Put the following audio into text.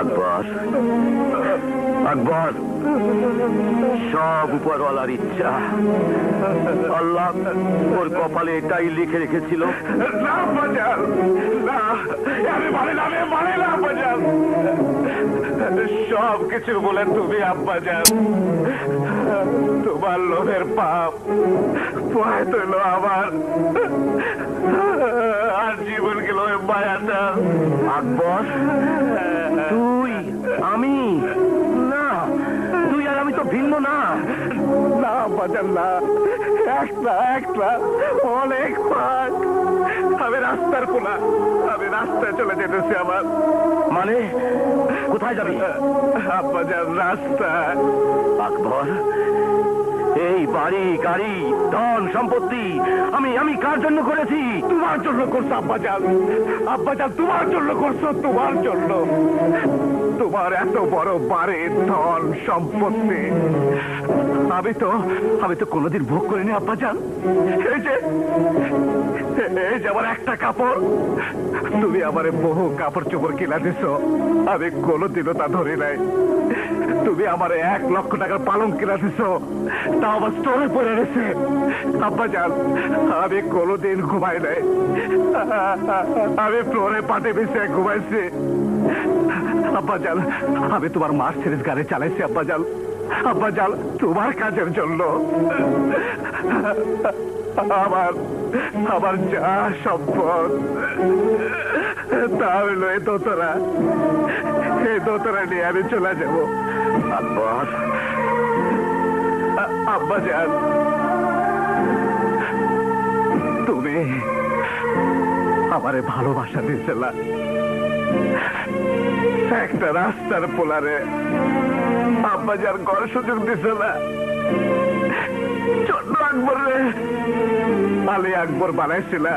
আকবর আকবর সব উপরওয়ালার ইচ্ছা। আল্লাহ ওর কপালে এটাই লিখে রেখেছিল। না বাজার না বাজার সব কিছু বলে তুমি আব্বাজান তোমার লোভের পাপ তুল আমার। আর জীবন গেল মায়াটা আকবর তুই আমি? না তুই আর আমি তো ভিন্ন না। না বাজার না। একটা একটা অনেক পাক আমি রাস্তার খোলা আমি রাস্তায় চলে যেতেছি আমার। মানে? কোথায় যাবি? আব্বাজান রাস্তায় আকবর এই বাড়ি গাড়ি ধন সম্পত্তি আমি আমি কার জন্য করেছি? তোমার জন্য করছ আব্বাজান। আব্বাজান তোমার জন্য করছ তোমার জন্য। তোমার এত বড় বাড়ি ধন সম্পত্তি। আমি তো আমি তো কোনোদিন ভোগ করিনি আব্বাজান। এই যে এই একটা কাপড়। তুমি আমারে বহু কাপড় চোপড় কিনা দিছ। আমি কোনোদিনও তা ধরি নাই। তুমি আমার এক লক্ষ টাকার পালং কিনা দিছ। তা আমার স্টোরে পড়ে রয়েছে আব্বাজান আমি কোনোদিন ঘুমাই নাই। আমি ফ্লোরে পাটে বেশি ঘুমাইছি। আব্বাজান আমি তোমার মার্সিডিজ গাড়ি চালাইছি আব্বাজান আব্বাজান তোমার কাজের জন্য। আমার আমার যা সম্পদ তা হইল এ দোতরা। এ দোতরা নিয়ে আমি চলে যাব। আব্বা যান। তুমি আমারে ভালোবাসা দিয়েছিল একটা রাস্তার পোলারে আব্বা যার গড় সুযোগ দিয়েছিলা ছোট্ট আকবর রে, আলী আকবর বানাইছিলা